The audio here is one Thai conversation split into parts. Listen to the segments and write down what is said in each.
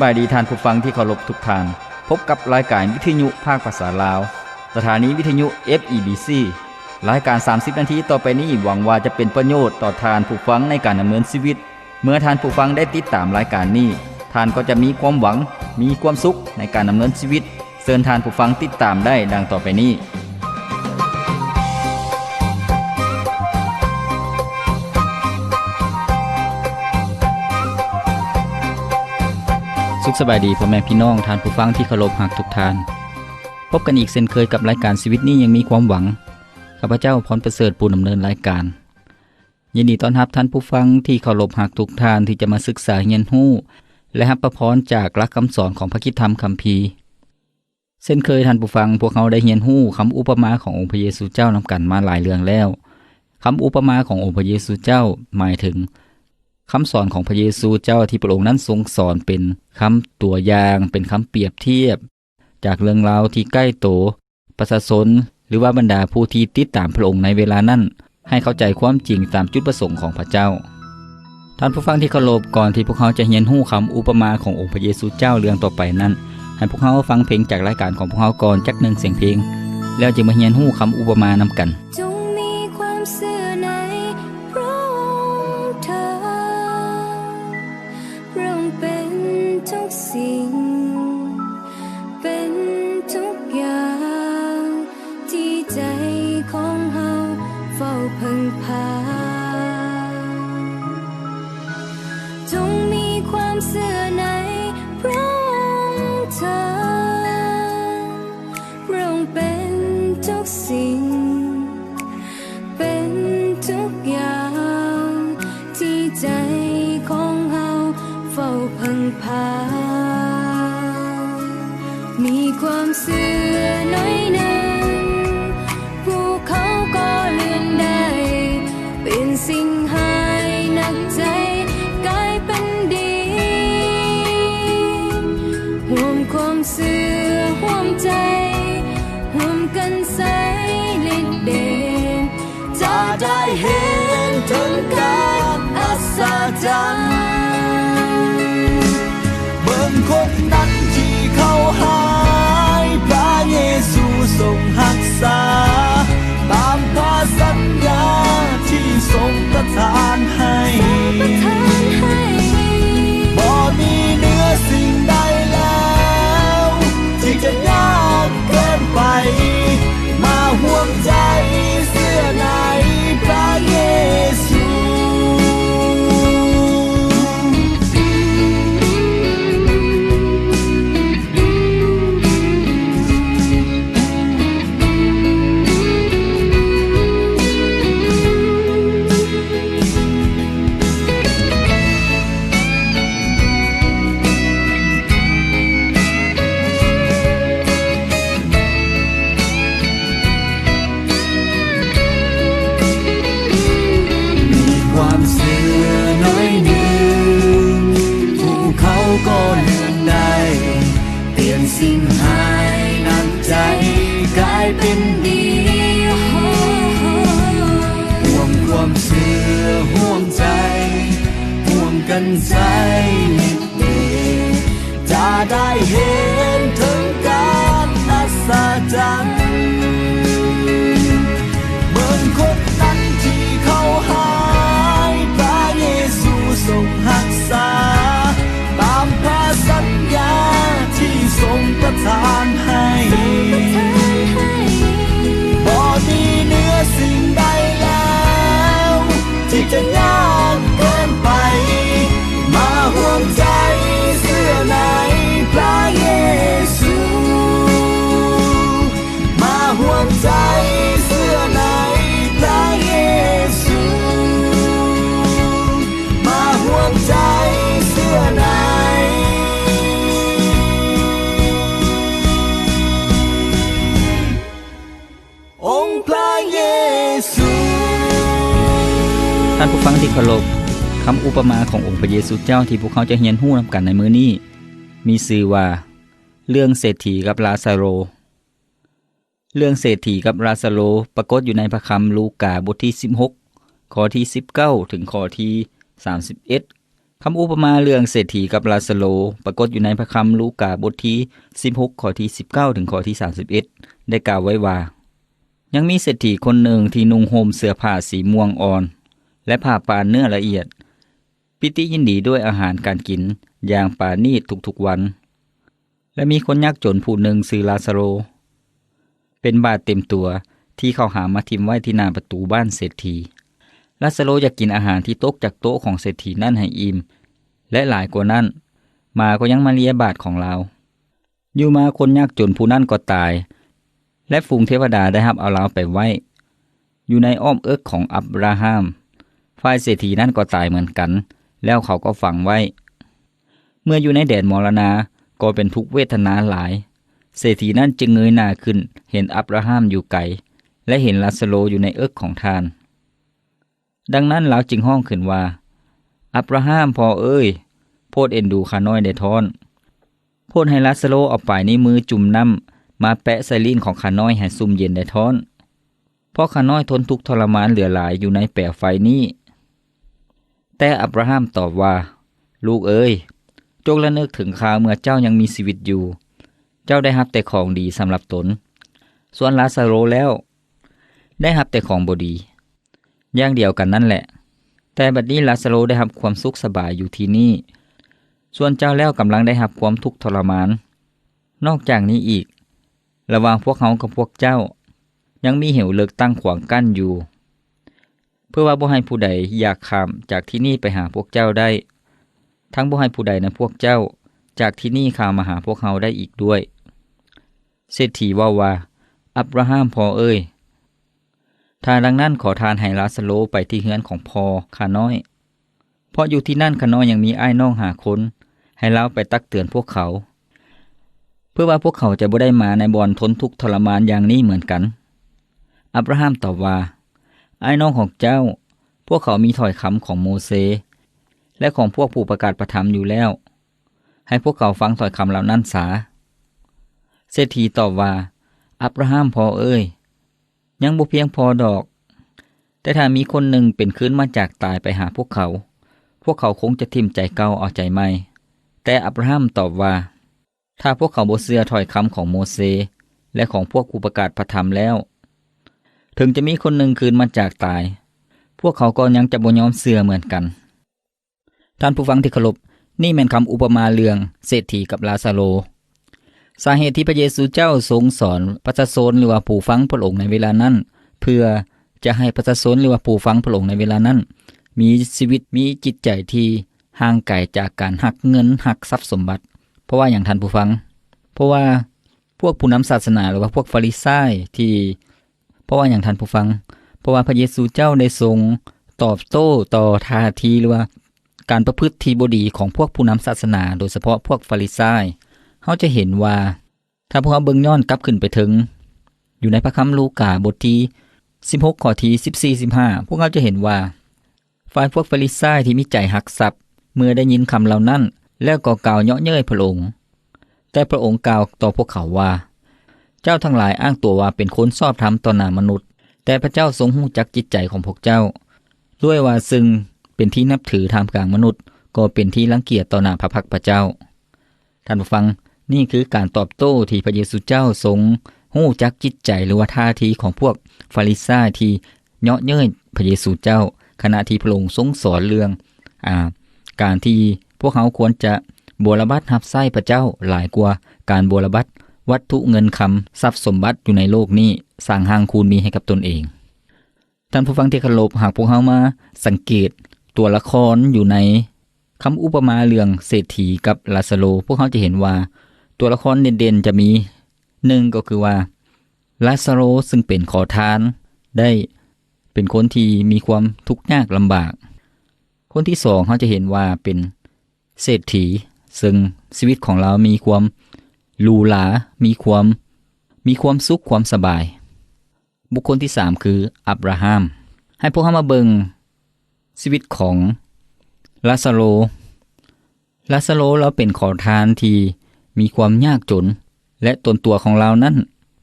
บายดีทานผู้ฟังที่เคารพทุกทาน พบกับรายการวิทยุภาคภาษาลาว สถานีวิทยุ FEBC รายการ 30 นาทีต่อไปนี้หวังว่าจะเป็นประโยชน์ต่อทานผู้ฟังในการดำเนินชีวิต เมื่อทานผู้ฟังได้ติดตามรายการนี้ทานก็จะมีความหวัง มีความสุขในการดำเนินชีวิตเชิญทานผู้ฟังติดตามได้ดังต่อไปนี้ สุขสบายดีพ่อแม่พี่น้องทานผู้ฟังที่เคารพรักทุกทาน พบกันอีกเช่นเคยกับรายการชีวิตนี้ยังมีความหวังข้าพเจ้าพรประเสริฐผู้ดำเนินรายการ ยินดีต้อนรับท่านผู้ฟังที่เคารพรักทุกทานที่จะมาศึกษาเรียนรู้ และรับประพรจากหลักคำสอนของพระคิดธรรมคัมภีร์เช่นเคยท่านผู้ฟังพวกเราได้เรียนรู้คำอุปมาขององค์พระเยซูเจ้านำกันมาหลายเรื่องแล้วคำอุปมาขององค์พระเยซูเจ้าหมายถึง คำสอนของพระเยซูเจ้าที่พระองค์นั้นทรงสอนเป็นคำตัวอย่างเป็นคำเปรียบเทียบ จากเรื่องราวที่ใกล้โตประชาชนหรือว่าบรรดาผู้ที่ติดตามพระองค์ในเวลานั้น ให้เข้าใจความจริงตามจุดประสงค์ของพระเจ้า ท่านผู้ฟังที่เคารพก่อนที่พวกเขาจะเรียนรู้คำอุปมาขององค์พระเยซูเจ้าเรื่องต่อไปนั้น ให้พวกเขาฟังเพลงจากรายการของพวกเขาก่อนจักหนึ่งเสียงเพลง แล้วจึงมาเรียนรู้คำอุปมานำกัน ฝ้าพึ่งพาจงมีความเสื่อในพระองค์เธอพระองค์เป็นทุกสิ่ง เป็นทุกอย่าง ที่ใจของเฮาเฝ้าพึ่งพา ซูทรงหักษา ตามพระสัญญาที่ทรงประทาน กันใจนี้จะได้เห็นถึงการอัศจรรย์เบิ่งคนนั้นที่เขาหายพระเยซูทรงหักษา ตามพระสัญญาที่ทรงประทาน ท่านผู้ฟังที่เคารพคำอุปมาขององค์พระเยซูเจ้าที่พวกเขาจะเรียนรู้นำกันในมื้อนี้ มีชื่อว่า เรื่องเศรษฐีกับลาซาโร เรื่องเศรษฐีกับลาซาโรปรากฏอยู่ในพระคำลูกาบทที่ 16 ข้อที่ 19 ถึงข้อที่ 31คำอุปมาเรื่องเศรษฐีกับลาซาโลปรากฏอยู่ในพระคำลูกาบทที่ 16 ข้อที่ 19 ถึงข้อที่ 31 ได้กล่าวไว้ว่า ยังมีเศรษฐีคนหนึ่งที่นุ่งห่มเสื้อผ้าสีม่วงอ่อน และผ้าปานเนื้อละเอียด ปิติยินดีด้วยอาหารการกินอย่างปานีตทุกๆวัน และมีคนยากจนผู้หนึ่งซื้อลาซาโลเป็นบาทเต็มตัวที่เขาหามาทิมไว้ที่หน้าประตูบ้านเศรษฐีลาซาโลอยากกินอาหารที่ตกจากโต๊ะของเศรษฐีนั่นให้อิ่มและหลายกว่านั้นมาก็ยังมาเลียบาทของเรา อยู่มาคนยากจนผู้นั่นก็ตาย และฝูงเทวดาได้รับเอาเราไปไว้ อยู่ในอ้อมเอิกของอับราฮัม ฝ่ายเศรษฐีนั่นก็ตายเหมือนกัน แล้วเขาก็ฝังไว้ เมื่ออยู่ในแดนมรณา ก็เป็นทุกเวทนาหลาย เศรษฐีนั่นจึงเงยหน้าขึ้น เห็นอับราฮัมอยู่ไกล และเห็นลาสโลอยู่ในเอิกของทาน ดังนั้นเราจึงห้องขึ้นว่า อับราฮัมพอเอ้ย โพดเอ็นดูขาน้อยได้ทอน โพดให้ลาสโลเอาไปในมือจุ่มน้ำมาแปะใส่ลิ้นของขาน้อยให้ซุ่มเย็นได้ทอน เพราะขาน้อยทนทุกทรมานเหลือหลายอยู่ในแปะไฟนี้ แต่อับราฮัมตอบว่า ลูกเอ้ย จงระนึกถึงข่าวเมื่อเจ้ายังมีชีวิตอยู่ เจ้าได้รับแต่ของดีสำหรับตน ส่วนลาซาโรแล้ว ได้รับแต่ของบดี อย่างเดียวกันนั่นแหละ แต่บัดนี้ลาซาโรได้รับความสุขสบายอยู่ที่นี่ ส่วนเจ้าแล้วกำลังได้รับความทุกข์ทรมาน นอกจากนี้อีก ระหว่างพวกเขากับพวกเจ้า ยังมีเหวเลิกตั้งขวางกั้นอยู่ พื่อว่าบ่ให้ผู้ใดอยากข้ามจากที่นี่ไปหาพวกเจ้าได้ ทั้งบ่ให้ผู้ใดในพวกเจ้า จากที่นี่ข้ามมาหาพวกเขาได้อีกด้วย เศรษฐีว่าว่า อับราฮัมพอเอ้ยทานดังนั้นขอทานให้ลาสโลไปที่เฮือนของพอข้าน้อย เพราะอยู่ที่นั่นข้าน้อยยังมีอ้ายน้องหาคน ให้เราไปตักเตือนพวกเขา เพื่อว่าพวกเขาจะบ่ได้มาในบอนทนทุกข์ทรมานอย่างนี้เหมือนกัน อับราฮัมตอบว่า ไอ้น้องของเจ้า พวกเขามีถ้อยคำของโมเส และของพวกผู้ประกาศประธรรมอยู่แล้ว ให้พวกเขาฟังถ้อยคำเหล่านั้นสา เศรษฐีตอบว่า อับราฮัมพอเอ้ย ยังบ่เพียงพอดอก แต่ถ้ามีคนหนึ่งเป็นคืนมาจากตายไปหาพวกเขา พวกเขาคงจะทิ่มใจเก่าเอาใจใหม่ แต่อับราฮัมตอบว่า ถ้าพวกเขาบ่เชื่อถ้อยคำของโมเส และของพวกผู้ประกาศพระธรรมแล้ว ถึงจะมีคนหนึ่งคืนมาจากตาย พวกเขาก็ยังจะบ่ยอมเชื่อเหมือนกัน ท่านผู้ฟังที่เคารพนี่แม่นคำอุปมาเรื่องเศรษฐีกับลาซาโล สาเหตุที่พระเยซูเจ้าทรงสอนประชาชนหรือว่าผู้ฟังพระองค์ในเวลานั้น เพื่อจะให้ประชาชนหรือว่าผู้ฟังพระองค์ในเวลานั้น มีชีวิตมีจิตใจที่ห่างไกลจากการหักเงินหักทรัพย์สมบัติ เพราะว่าอย่างท่านผู้ฟัง เพราะว่าพวกผู้นำศาสนาหรือว่าพวกฟาริไซที่ ราะว่าอย่างท่านผู้ฟัง เพราะว่าพระเยซูเจ้าได้ทรงตอบโต้ต่อท่าทีหรือว่า การประพฤติที่บดีของพวกผู้นำศาสนา โดยเฉพาะพวกฟาริไซเขาจะเห็นว่า ถ้าพวกเขาเบิ่งย้อนกลับขึ้นไปถึง อยู่ในพระคัมภีร์ลูกาบทที่16ข้อที่14 15 พวกเขาจะเห็นว่า ฝ่ายพวกฟาริไซที่มีใจหักสับเมื่อได้ยินคำเหล่านั้น แล้วก็กล่าวเยาะเย้ยพระองค์แต่พระองค์กล่าวต่อพวกเขาว่า เจ้าทั้งหลายอ้างตัวว่าเป็นคนชอบธรรมต่อหน้ามนุษย์ แต่พระเจ้าทรงหู้จักจิตใจของพวกเจ้า ด้วยว่าซึ่งเป็นที่นับถือทางกลางมนุษย์ ก็เป็นที่รังเกียจต่อหน้าพระพักพระเจ้า ท่านผู้ฟังนี่คือการตอบโต้ที่พระเยซูเจ้าทรงหู้จักจิตใจหรือว่าท่าทีของพวกฟาริซาที่เยาะเย้ยพระเยซูเจ้า ขณะที่พระองค์ทรงสอนเรื่องอ่าการที่พวกเขาควรจะบวรบัตรับไส้พระเจ้าหลายกว่าการบวรบัต วัตถุเงินคำทรัพย์สมบัติอยู่ในโลกนี้สร้างหางคูณมีให้กับตนเอง ท่านผู้ฟังที่เคารพหากพวกเขามา สังเกตตัวละครอยู่ในคำอุปมาเรื่องเศรษฐีกับลาซาโล พวกเขาจะเห็นว่า ตัวละครเด่นๆจะมีหนึ่งก็คือว่าลาซาโลซึ่งเป็นขอทาน ได้เป็นคนที่มีความทุกข์ยากลำบาก คนที่สองเขาจะเห็นว่าเป็นเศรษฐี ซึ่งชีวิตของเรามีความ หรูหรามีความ มีความสุขความสบาย บุคคลที่สามคืออับราฮัม ให้พวกเขามาเบิงชีวิตของลาซาโลลาซาโลเราเป็นขอทานที่มีความยากจน และตนตัวของเรานั้น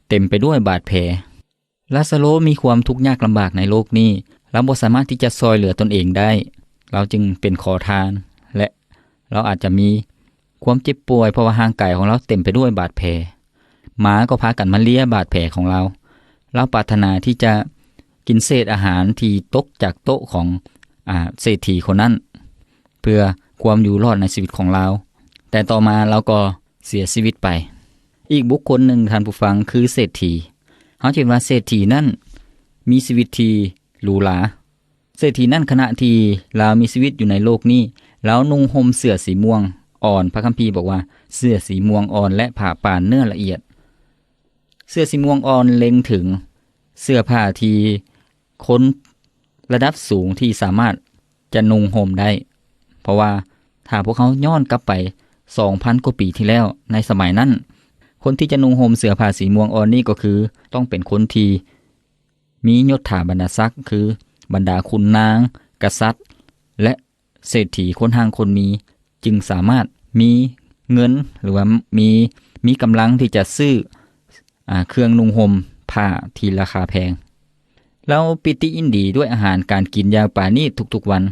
เต็มไปด้วยบาดแผลลาซาโลมีความทุกข์ยากลำบากในโลกนี้เราบ่สามารถที่จะซอยเหลือตนเองได้ เราจึงเป็นขอทาน และเราอาจจะมี ความเจ็บป่วยเพราะว่าร่างไกายของเราเต็มไปด้วยบาดแผลหมาก็พากันมาเลียบาดแผลของเรา เราปรารถนาที่จะกินเศษอาหารที่ตกจากโต๊ะของอเศรษฐีคนนั้น เพื่อความอยู่รอดในชีวิตของเรา แต่ต่อมาเราก็เสียชีวิตไป อีกบุคคลหนึ่งท่านผู้ฟังคือเศรษฐีเขาเห็นว่าเศรษฐีนั่นมีชีวิตที่หรูหราเศรษฐีนั่นขณะที่เรามีชีวิตอยู่ในโลกนี้แล้วนุ่งห่มเสื้อสีม่วง อ่อน พระคัมภีร์บอกว่า เสื้อสีม่วงอ่อนและผ่าป่านเนื้อละเอียด เสื้อสีม่วงอ่อนเล็งถึง เสื้อผ้าที่คนระดับสูงที่สามารถจะนุ่งห่มได้ เพราะว่าถ้าพวกเขาย้อนกลับไป 2,000 กว่าปีที่แล้วในสมัยนั้น คนที่จะนุ่งห่มเสื้อผ้าสีม่วงอ่อนนี่ก็คือ ต้องเป็นคนที่มียศถาบรรดาศักดิ์คือบรรดาคุณนาง กษัตริย์ และเศรษฐีคนทางคนมี จึงสามารถมีเงินหรือว่ามีมีกำลังที่จะซื้ออเครื่องนุ่งห่มผ้าที่ราคาแพง เราปิติอินดีด้วยอาหารการกินยาป่านี้ทุกๆวัน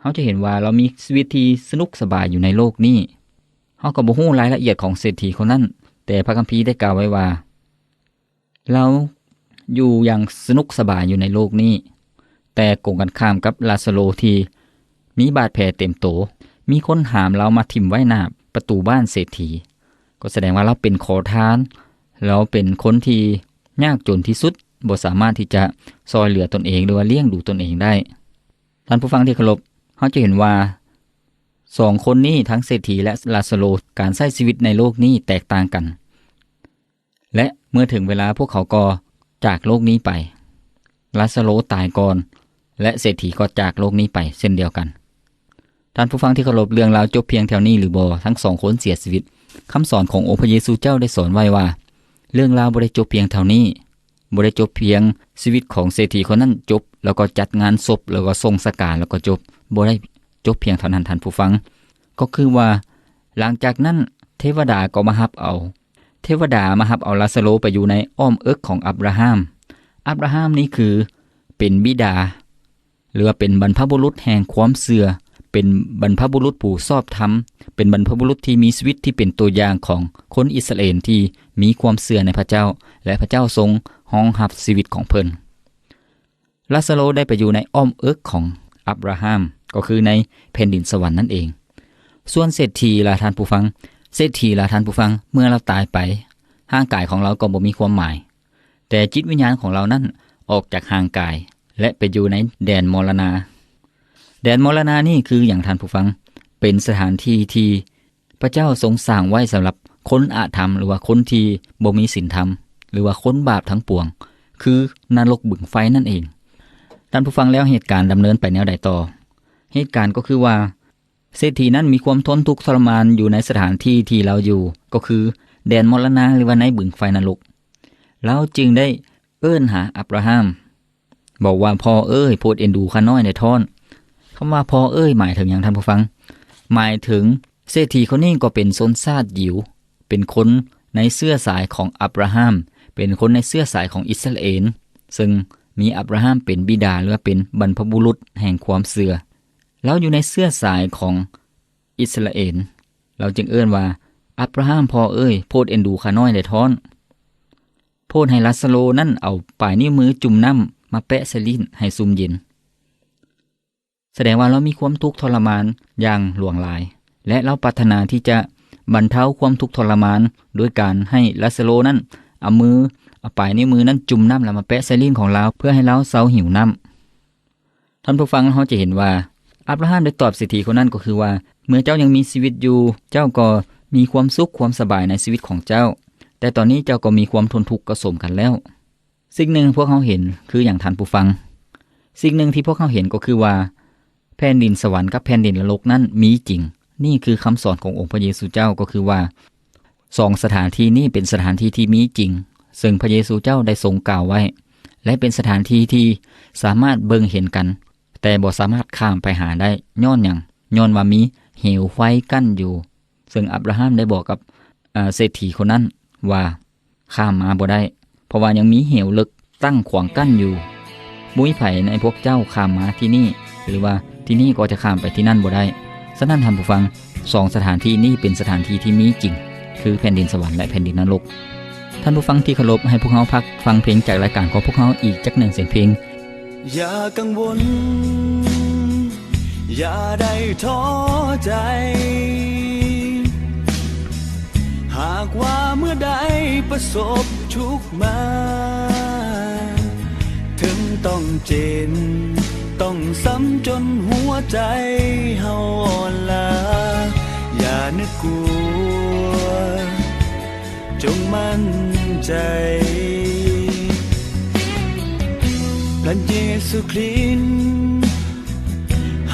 เขาจะเห็นว่าเรามีชีวิตที่สนุกสบายอยู่ในโลกนี้เขาก็บ่ฮู้รายละเอียดของเศรษฐีคนนั้น แต่พระคัมภีร์ได้กล่าวไว้ว่า เราอยู่อย่างสนุกสบายอยู่ในโลกนี้ แต่กงกันข้ามกับลาซาโลที่มีบาดแผลเต็มโต มีคนหามเรามาถิ่มไว้หน้าประตูบ้านเศรษฐี ก็แสดงว่าเราเป็นขอทาน เราเป็นคนที่ยากจนที่สุดบ่สามารถที่จะซอยเหลือตนเองหรือว่าเลี้ยงดูตนเองได้ ท่านผู้ฟังที่เคารพเขาจะเห็นว่าสองคนนี้ทั้งเศรษฐีและลาซาโลการใช้ชีวิตในโลกนี้แตกต่างกัน และเมื่อถึงเวลาพวกเขาก็จากโลกนี้ไปลาซาโลตายก่อน และเศรษฐีก็จากโลกนี้ไปเช่นเดียวกัน ท่านผู้ฟังที่เคารพเรื่องราวจบเพียงแถวนี้หรือบอทั้งสองคนเสียชีวิตคำสอนขององค์พระเยซูเจ้าได้สอนไว้ว่า เรื่องราวบ่ได้จบเพียงเท่านี้บ่ได้จบเพียงชีวิตของเศรษฐีคนนั้นจบ แล้วก็จัดงานศพแล้วก็ทรงสการแล้วก็จบบ่ได้จบเพียงเท่านั้นท่านผู้ฟัง ก็คือว่า หลังจากนั้นเทวดาก็มารับเอา เทวดามารับเอาลาซาโลไปอยู่ในอ้อมเอิกของอับราฮัมอับราฮัมนี้คือเป็นบิดา หรือว่าเป็นบรรพบุรุษแห่งความเสื่อ เป็นบรรพบุรุษผู้ชอบธรรม เป็นบรรพบุรุษที่มีชีวิตที่เป็นตัวอย่างของคนอิสราเอลที่มีความเสื่อในพระเจ้า และพระเจ้าทรงห้องหับชีวิตของเพิ่นลาซาโลได้ไปอยู่ในอ้อมเอิกของอับราฮัมก็คือในแผ่นดินสวรรค์นั่นเอง ส่วนเศรษฐีล่ะท่านผู้ฟัง เศรษฐีล่ะท่านผู้ฟังเมื่อเราตายไปร่างกายของเราก็บ่มีความหมาย แต่จิตวิญญาณของเรานั้นออกจากห่างกาย และไปอยู่ในแดนมรณา แดนมรณานี่คืออย่างท่านผู้ฟัง เป็นสถานที่ที่พระเจ้าทรงสร้างไว้สำหรับคนอาธรรม หรือว่าคนที่บ่มีศีลธรรม หรือว่าคนบาปทั้งปวง คือนรกบึงไฟนั่นเองท่านผู้ฟังแล้วเหตุการณ์ดำเนินไปแนวใดต่อ เหตุการณ์ก็คือว่าเศรษฐีนั้นมีความทนทุกข์ทรมานอยู่ในสถานที่ที่เราอยู่ ก็คือแดนมรณะหรือว่าในบึงไฟนรกเราจึงได้เอิ้นหาอับราฮัมบอกว่าพ่อเอ้ยโปรดเอ็นดูข้าน้อยในท่อน คำว่าพอเอ้ยหมายถึงอย่างท่านผู้ฟัง หมายถึงเศรษฐีคนนี้ก็เป็นชนชาติยิว เป็นคนในเสื้อสายของอับราฮัม เป็นคนในเสื้อสายของอิสราเอล ซึ่งมีอับราฮัมเป็นบิดาหรือว่าเป็นบรรพบุรุษแห่งความเสื่อเราอยู่ในเสื้อสายของอิสราเอล เราจึงเอื้อนว่าอับราฮัมพอเอ้ย โพดเอ็นดูข้าน้อยในท้อน โพดให้ลัสโลนั่นเอาปลายนิ้วมือจุ่มน้ำมาแปะสลินให้ซุ่มเย็น แสดงว่าเรามีความทุกข์ทรมานอย่างหลวงหลาย และเราปรารถนาที่จะบรรเทาความทุกข์ทรมานด้วยการให้ลัสโลนั่นเอามือเอาปลายนิ้วมือนั้นจุ่มน้ำแล้วมาแปะใสลิ้นของเราเพื่อให้เราเซาหิวน้ำท่านผู้ฟังเขาจะเห็นว่า อับราฮัมได้ตอบเศรษฐีคนนั้นก็คือว่า เมื่อเจ้ายังมีชีวิตอยู่ เจ้าก็มีความสุขความสบายในชีวิตของเจ้า แต่ตอนนี้เจ้าก็มีความทนทุกข์กระสมกันแล้ว สิ่งหนึ่งพวกเขาเห็นคืออย่างท่านผู้ฟัง สิ่งหนึ่งที่พวกเขาเห็นก็คือว่า ผ่นดินสวรรค์กับแผ่นดินนรกนั้นมีจริง นี่คือคำสอนขององค์พระเยซูเจ้าก็คือว่าสองสถานที่นี้เป็นสถานที่ที่มีจริง ซึ่งพระเยซูเจ้าได้ทรงกล่าวไว้ และเป็นสถานที่ที่สามารถเบิ่งเห็นกัน แต่บ่สามารถข้ามไปหาได้ย้อนอย่างย้อนว่ามีเหวไฟกั้นอยู่ ซึ่งอับราฮัมได้บอกกับเศรษฐีคนนั้นว่าข้ามมาบ่ได้ เพราะว่ายังมีเหวลึกตั้งขวางกั้นอยู่บุ้ยไผ่ในพวกเจ้าข้ามมาที่นี่ หรือว่า ที่นี่ก็จะข้ามไปที่นั่นบ่ได้ฉะนั้นท่านผู้ฟังสองสถานที่นี้เป็นสถานที่ที่มีจริง คือแผ่นดินสวรรค์และแผ่นดินนรก ท่านผู้ฟังที่เคารพให้พวกเขาพักฟังเพลงจากรายการของพวกเขาอีกจักหนึ่งเสียงเพลง อย่ากังวล อย่าได้ท้อใจ หากว่าเมื่อใดประสบทุกมา ถึงต้องเจน ต้องซ้ำจนหัวใจเฮาอ่อนลาอย่านึกกลัว จงมั่นใจพระเยซูคริสต์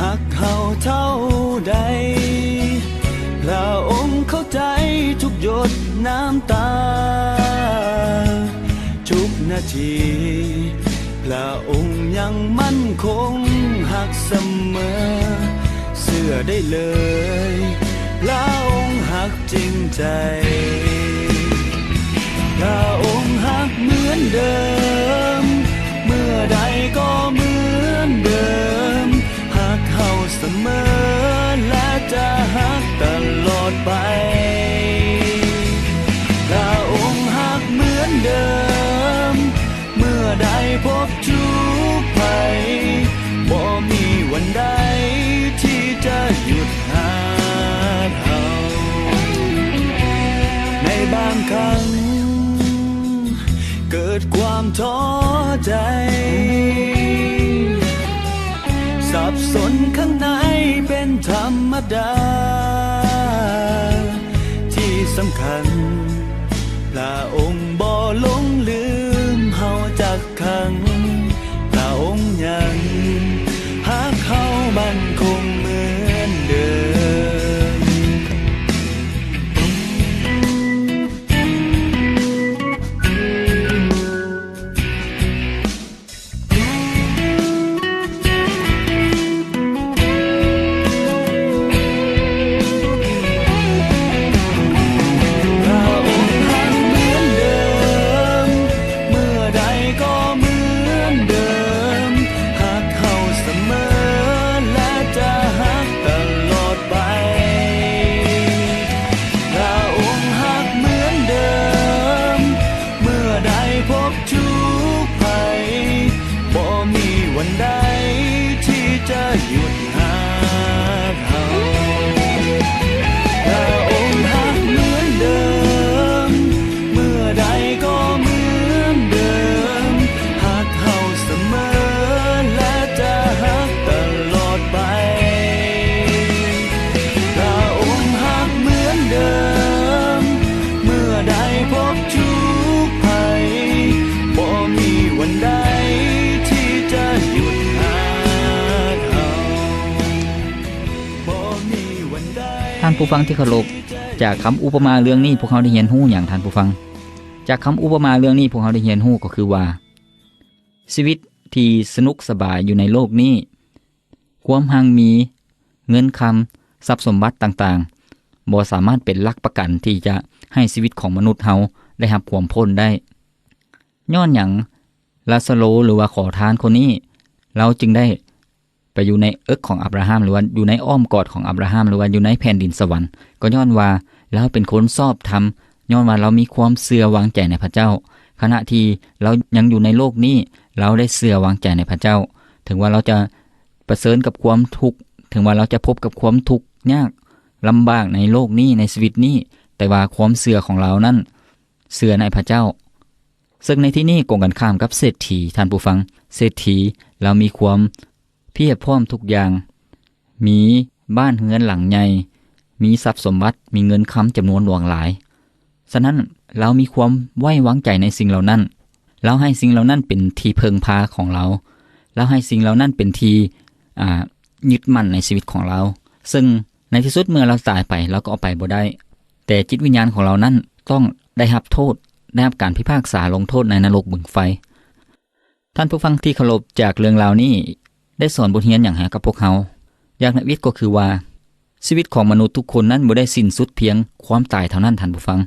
หักเขาเท่าใดพระองค์เข้าใจทุกหยดน้ำตา ทุกนาที พระองค์ยังมั่นคงหักเสมอ เสื่อได้เลยพระองค์หักจริงใจพระองค์หักเหมือนเดิม เมื่อใดก็เหมือนเดิมหักเขาเสมอ และจะหักตลอดไปพระองค์หักเหมือนเดิม เมื่อใดพบ มีวันใดที่จะหยุดหักเขาในบางครั้ง เกิดความท้อใจ สับสนข้างในเป็นธรรมดา ที่สำคัญพระองค์ ผู้ฟังที่เคารพจากคำอุปมาเรื่องนี้พวกเขาได้เรียนรู้อย่างท่านผู้ฟัง จากคำอุปมาเรื่องนี้พวกเขาได้เรียนรู้ก็คือว่า ชีวิตที่สนุกสบายอยู่ในโลกนี้ ความหังมี เงินคำทรัพย์สมบัติต่างๆบ่สามารถเป็นหลักประกันที่จะให้ชีวิตของมนุษย์เฮาได้รับความพ้นได้ย้อนหยังลาซาโลหรือว่าขอทานคนนี้ เราจึงได้ ไปอยู่ในเอิกของอับราฮัมหรือว่าอยู่ในอ้อมกอดของอับราฮัมหรือว่าอยู่ในแผ่นดินสวรรค์ก็ย้อนว่าเราเป็นคนชอบธรรมย้อนว่าเรามีความเสื่อวางใจในพระเจ้า ขณะที่เรายังอยู่ในโลกนี้ เราได้เสื่อวางใจในพระเจ้า ถึงว่าเราจะประเสริญกับความทุกข์ถึงว่าเราจะพบกับความทุกข์ยากลำบากในโลกนี้ในชีวิตนี้ แต่ว่าความเสื่อของเรานั้นเสื่อในพระเจ้า ซึ่งในที่นี้กงกันข้ามกับเศรษฐีท่านผู้ฟัง เศรษฐีเรามีความ เพียบพร้อมทุกอย่าง มีบ้านเฮือนหลังใหญ่ มีทรัพย์สมบัติ มีเงินค้ำจำนวนหลวงหลาย ฉะนั้นเรามีความไว้วางใจในสิ่งเหล่านั้น เราให้สิ่งเหล่านั้นเป็นที่เพิงพาของเรา เราให้สิ่งเหล่านั้นเป็นที่ยึดมั่นในชีวิตของเรา ซึ่งในที่สุดเมื่อเราตายไปเราก็เอาไปบ่ได้ แต่จิตวิญญาณของเรานั้นต้องได้รับโทษได้รับการพิพากษาลงโทษในนรกบึงไฟ ท่านผู้ฟังที่เคารพจากเรื่องราวนี้ ได้สอนบทเรียนอย่างไรกับพวกเขาอย่างในวิทย์ก็คือว่า ชีวิตของมนุษย์ทุกคนนั้นบ่ได้สิ้นสุดเพียงความตายเท่านั้นท่านผู้ฟัง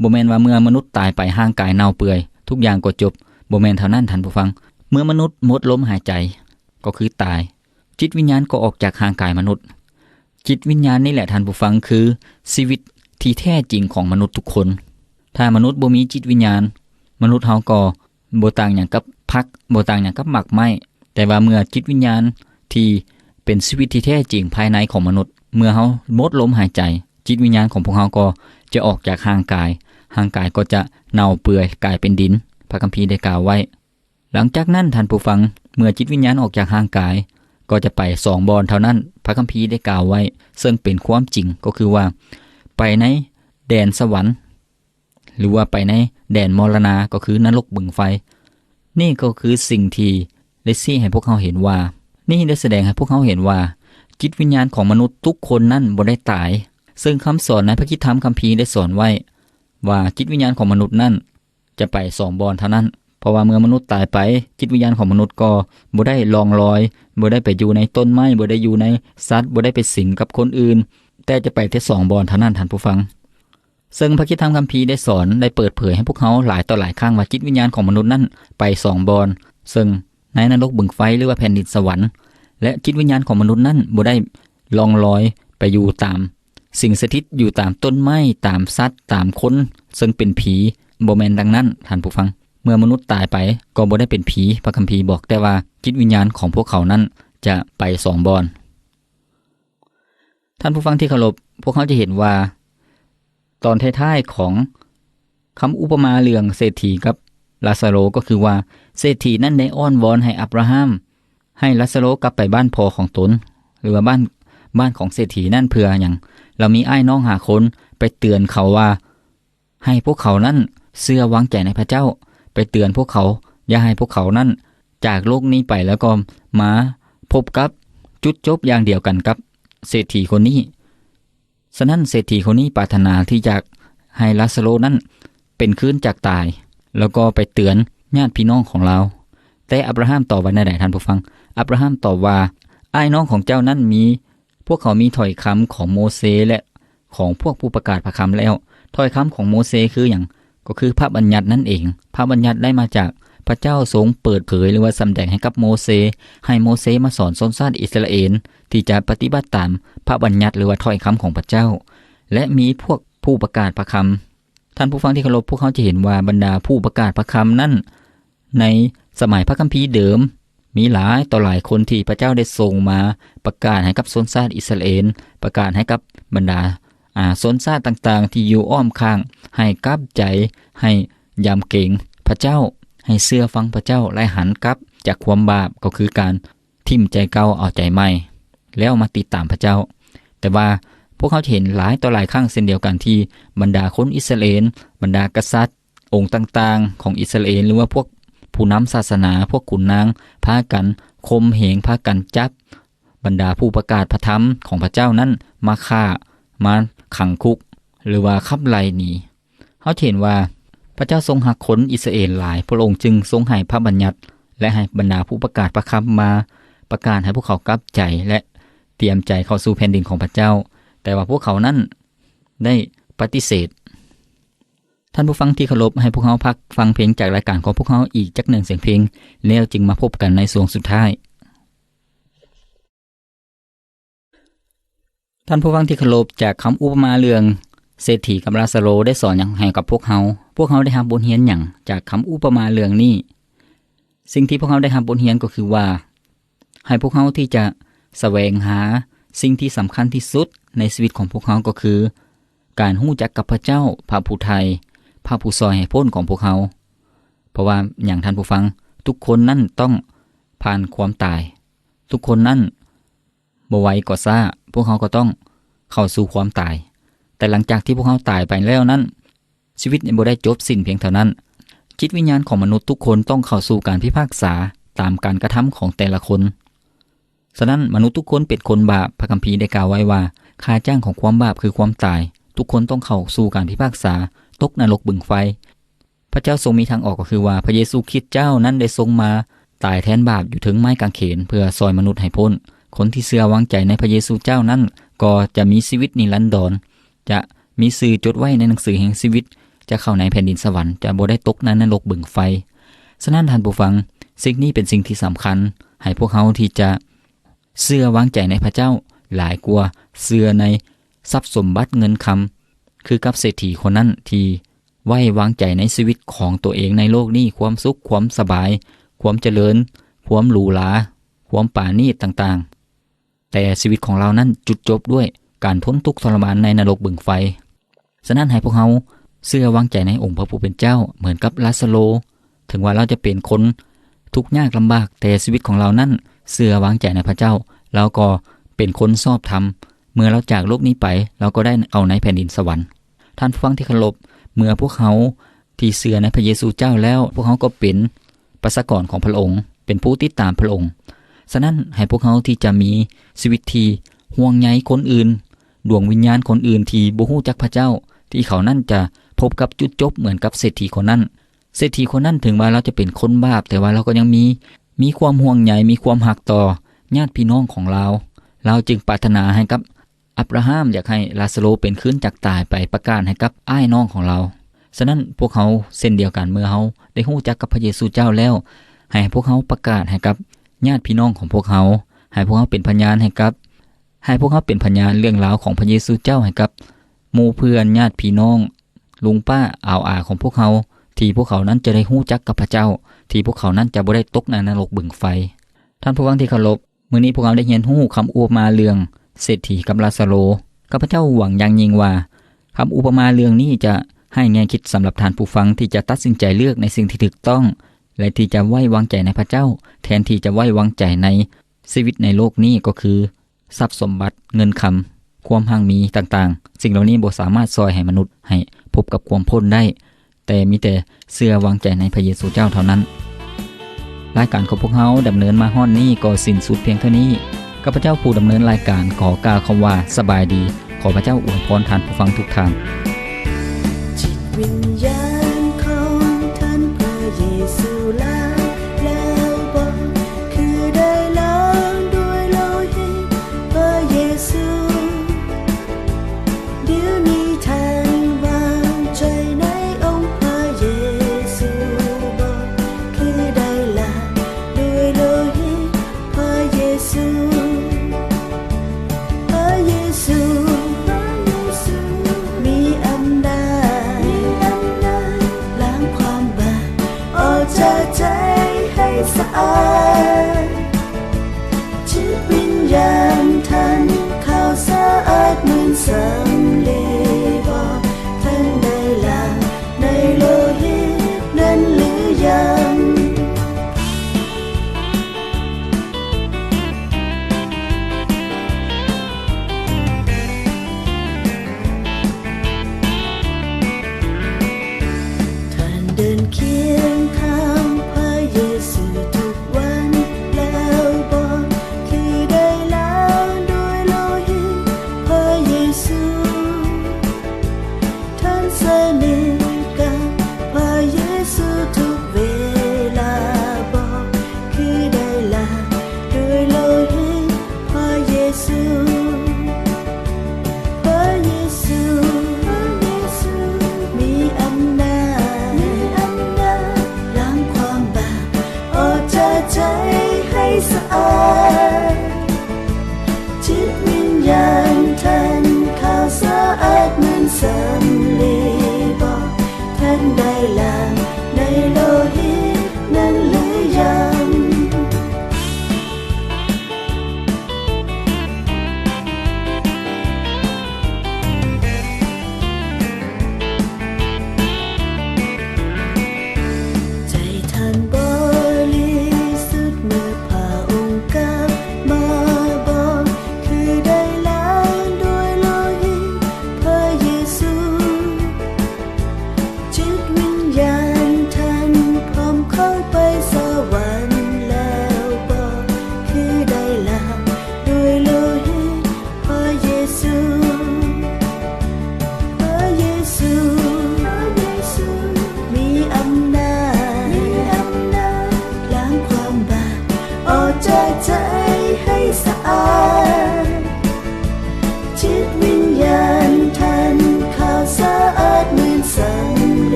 บ่แมนว่าเมื่อมนุษย์ตายไปห่างกายเน่าเปื่อย ทุกอย่างก็จบบ่แมนเท่านั้นท่านผู้ฟัง เมื่อมนุษย์หมดลมหายใจ ก็คือตาย จิตวิญญาณก็ออกจากห่างกายมนุษย์ จิตวิญญาณนี่แหละท่านผู้ฟังคือชีวิตที่แท้จริงของมนุษย์ทุกคน ถ้ามนุษย์บ่มีจิตวิญญาณ มนุษย์เฮาก็บ่ต่างหยังกับพักบ่ต่างหยังกับหมักไม้ แต่ว่าเมื่อจิตวิญญาณที่เป็นชีวิตที่แท้จริงภายในของมนุษย์ เมื่อเฮาหมดลมหายใจ จิตวิญญาณของพวกเฮาก็จะออกจากร่างกายร่างกายก็จะเน่าเปื่อยกลายเป็นดิน พระคัมภีร์ได้กล่าวไว้ หลังจากนั้นท่านผู้ฟังเมื่อจิตวิญญาณออกจากร่างกาย ก็จะไปสองบอนเท่านั้น พระคัมภีร์ได้กล่าวไว้ ซึ่งเป็นความจริงก็คือว่า ไปในแดนสวรรค์ หรือว่าไปในแดนมรณาก็คือนรกบึงไฟ นี่ก็คือสิ่งที่ ได้ซี่ให้พวกเขาเห็นว่า นี่ได้แสดงให้พวกเขาเห็นว่า จิตวิญญาณของมนุษย์ทุกคนนั่นบ่ได้ตาย ซึ่งคำสอนในพระคิดธรรมคัมภีร์ได้สอนไว้ ว่าจิตวิญญาณของมนุษย์นั่น จะไปสองบอนเท่านั้น เพราะว่าเมื่อมนุษย์ตายไป จิตวิญญาณของมนุษย์ก็บ่ได้ลองลอยบ่ได้ไปอยู่ในต้นไม้บ่ได้อยู่ในสัตว์บ่ได้ไปสิงกับคนอื่น แต่จะไปที่สองบอนเท่านั้นท่านผู้ฟังซึ่งพระคิดธรรมคัมภีร์ได้สอนได้เปิดเผยให้พวกเขาหลายต่อหลายครั้งว่าจิตวิญญาณของมนุษย์นั้นไปสองบอนซึ่ง ในนรกบึงไฟหรือว่าแผ่นดินสวรรค์ และจิตวิญญาณของมนุษย์นั้นบ่ได้ลองลอยไปอยู่ตาม สิ่งสถิตอยู่ตามต้นไม้ตามสัตว์ตามคนซึ่งเป็นผีบ่แมนดังนั้นท่านผู้ฟัง เมื่อมนุษย์ตายไปก็บ่ได้เป็นผีพระคัมภีร์บอกแต่ว่าจิตวิญญาณของพวกเขานั้นจะไปสองบอนท่านผู้ฟังที่เคารพพวกเขาจะเห็นว่า ตอนท้ายๆของคำอุปมาเรื่องเศรษฐีกับ ลาซาโรก็คือว่า เศรษฐีนั้นได้อ้อนวอนให้อับราฮัม ให้ลาซาโรกลับไปบ้านพ่อของตน หรือว่าบ้านบ้านของเศรษฐีนั่นเพื่ออย่าง เรามีไอ้น้องหาคนไปเตือนเขาว่า ให้พวกเขานั้นเชื่อวางใจในพระเจ้า ไปเตือนพวกเขา อย่าให้พวกเขานั้นจากโลกนี้ไปแล้วก็มาพบกับจุดจบอย่างเดียวกันกับเศรษฐีคนนี้ ฉะนั้นเศรษฐีคนนี้ปรารถนาที่จะให้ลาซาโรนั้นเป็นคืนจากตาย แล้วก็ไปเตือนญาติพี่น้องของเรา แต่อับราฮัมตอบว่าในใดท่านผู้ฟัง อับราฮัมตอบว่าไอ้น้องของเจ้านั้นมี พวกเขามีถ้อยคำของโมเสและของพวกผู้ประกาศพระคำแล้วถ้อยคำของโมเสคืออย่างก็คือพระบัญญัตินั่นเอง พระบัญญัติได้มาจากพระเจ้าทรงเปิดเผยหรือว่าสำแดงให้กับโมเส ให้โมเสมาสอนชนชาติอิสราเอลที่จะปฏิบัติตามพระบัญญัติหรือว่าถ้อยคำของพระเจ้า และมีพวกผู้ประกาศพระคำ ท่านผู้ฟังที่เคารพพวกเขาจะเห็นว่าบรรดาผู้ประกาศพระคำนั้น ในสมัยพระคัมภีร์เดิม มีหลายต่อหลายคนที่พระเจ้าได้ส่งมาประกาศให้กับชนชาติอิสราเอลประกาศให้กับบรรดาอาชนชาติต่างๆ ที่อยู่อ้อมข้าง ให้กลับใจ ให้ยำเกรงพระเจ้า ให้เสื้อฟังพระเจ้าและหันกลับจากความบาปก็คือการทิ่มใจเก่าเอาใจใหม่ แล้วมาติดตามพระเจ้า แต่ว่า พวกเขาเห็นหลายต่อหลายครั้งเช่นเดียวกันที่บรรดาคนอิสราเอลบรรดากษัตริย์ องค์ต่างๆ ของอิสราเอลหรือว่าพวกผู้นำศาสนาพวกขุนนางพากันคมเหงพากันจับ บรรดาผู้ประกาศพระธรรมของพระเจ้านั้นมาฆ่ามาขังคุก หรือว่าขับไล่หนีเขาเห็นว่าพระเจ้าทรงหักคนอิสราเอลหลาย พระองค์จึงทรงให้พระบัญญัติ และให้บรรดาผู้ประกาศพระคำมาประกาศให้พวกเขากลับใจและเตรียมใจเข้าสู่แผ่นดินของพระเจ้า แต่ว่าพวกเขานั้นได้ปฏิเสธ ท่านผู้ฟังที่เคารพให้พวกเขาพักฟังเพลงจากรายการของพวกเขาอีกจักหนึ่งเสียงเพลง แล้วจึงมาพบกันในส่วงสุดท้าย ท่านผู้ฟังที่เคารพจากคำอุปมาเรื่องเศรษฐีกับลาซาโรได้สอนอย่างให้กับพวกเขา พวกเขาได้รับบทเรียนอย่างจากคำอุปมาเรื่องนี้ สิ่งที่พวกเขาได้รับบทเรียนก็คือว่า ให้พวกเขาที่จะแสวงหาสิ่งที่สำคัญที่สุด ในชีวิตของพวกเขาก็คือ การหู้จักกับพระเจ้าพระผู้ไทยพระผู้ซอยให้พ้นของพวกเขา เพราะว่าอย่างท่านผู้ฟังทุกคนนั่นต้องผ่านความตาย ทุกคนนั่นบ่ไหวก็ซ่า พวกเขาก็ต้องเข้าสู่ความตาย แต่หลังจากที่พวกเขาตายไปแล้วนั้น ชีวิตบ่ได้จบสิ้นเพียงเท่านั้น จิตวิญญาณของมนุษย์ทุกคนต้องเข้าสู่การพิพากษาตามการกระทำของแต่ละคน ฉะนั้นมนุษย์ทุกคนเป็นคนบาปพระคัมภีร์ได้กล่าวไว้ว่า ค่าจ้างของความบาปคือความตาย ทุกคนต้องเข้าสู่การพิพากษา ตกนรกบึงไฟ พระเจ้าทรงมีทางออกก็คือว่าพระเยซูคริสต์เจ้านั้นได้ทรงมา ตายแทนบาปอยู่ถึงไม้กางเขน เพื่อซอยมนุษย์ให้พ้น คนที่เชื่อวางใจในพระเยซูเจ้านั้น ก็จะมีชีวิตนิรันดร จะมีสื่อจดไว้ในหนังสือแห่งชีวิต จะเข้าในแผ่นดินสวรรค์จะบ่ได้ตกในนรกบึงไฟฉะนั้นท่านผู้ฟัง สิ่งนี้เป็นสิ่งที่สำคัญ ให้พวกเขาที่จะเชื่อวางใจในพระเจ้า หลายกว่าเสือในทรัพย์สมบัติเงินคำคือกับเศรษฐีคนนั้นที่ไว้วางใจในชีวิตของตัวเองในโลกนี้ความสุขความสบาย ความเจริญ ความหรูหราความป่านีตต่างๆ แต่ชีวิตของเรานั้นจุดจบด้วยการทนทุกข์ทรมานในนรกบึงไฟ ฉะนั้นให้พวกเราเชื่อวางใจในองค์พระผู้เป็นเจ้าเหมือนกับลาสโล ถึงว่าเราจะเป็นคนทุกข์ยากลำบากแต่ชีวิตของเรานั้นเชื่อวางใจในพระเจ้าเราก็ เป็นคนชอบธรรม เมื่อเราจากโลกนี้ไป เราก็ได้เอาในแผ่นดินสวรรค์ ท่านฟังที่เคารพเมื่อพวกเขาที่เชื่อในพระเยซูเจ้าแล้ว พวกเขาก็เป็นประสกรของพระองค์ เป็นผู้ติดตามพระองค์ฉะนั้นให้พวกเขาที่จะมีชีวิตที่ห่วงใยคนอื่น ดวงวิญญาณคนอื่นที่บ่ฮู้จักพระเจ้า ที่เขานั่นจะพบกับจุดจบเหมือนกับเศรษฐีคนนั้น เศรษฐีคนนั้นถึงว่าเราจะเป็นคนบาปแต่ว่าเราก็ยังมี มีความห่วงใยมีความหักต่อญาติพี่น้องของเรา เราจึงปรารถนาให้กับอับราฮัมอยากให้ลาซโลเป็นขึ้นจากตายไปประกาศให้กับอ้ายน้องของเรา ฉะนั้นพวกเขาเส้นเดียวกันเมื่อเขาได้ฮู้จักกับพระเยซูเจ้าแล้ว ให้พวกเขาประกาศให้กับญาติพี่น้องของพวกเขา ให้พวกเขาเป็นพยานให้กับ ให้พวกเขาเป็นพยานเรื่องราวของพระเยซูเจ้าให้กับหมู่เพื่อนญาติพี่น้อง ลุงป้าอาวอาของพวกเขา ที่พวกเขานั้นจะได้ฮู้จักกับพระเจ้า ที่พวกเขานั้นจะบ่ได้ตกในนรกบึงไฟ ท่านผู้ฟังที่เคารพ มื้อนี้พวกเราได้เรียนรู้คำอุปมาเรื่องเศรษฐีกับลาซาโลข้าพเจ้าหวังอย่างยิ่งว่าคำอุปมาเรื่องนี้จะให้แง่คิดสำหรับท่านผู้ฟังที่จะตัดสินใจเลือกในสิ่งที่ถูกต้อง และที่จะไว้วางใจในพระเจ้า แทนที่จะไว้วางใจในชีวิตในโลกนี้ก็คือ ทรัพย์สมบัติเงินคำความห่างมีต่างๆ สิ่งเหล่านี้บ่สามารถซอยให้มนุษย์ให้พบกับความพ้นได้ แต่มีแต่เสื่อวางใจในพระเยซูเจ้าเท่านั้น รายการของพวกเฮาดำเนินมาห้อนนี้ก็สิ้นสุดเพียงเท่านี้ข้าพเจ้าผู้ดำเนินรายการขอกาวคำว่าสบายดี ขอพระเจ้าอวยพรทานผู้ฟังทุกท่าน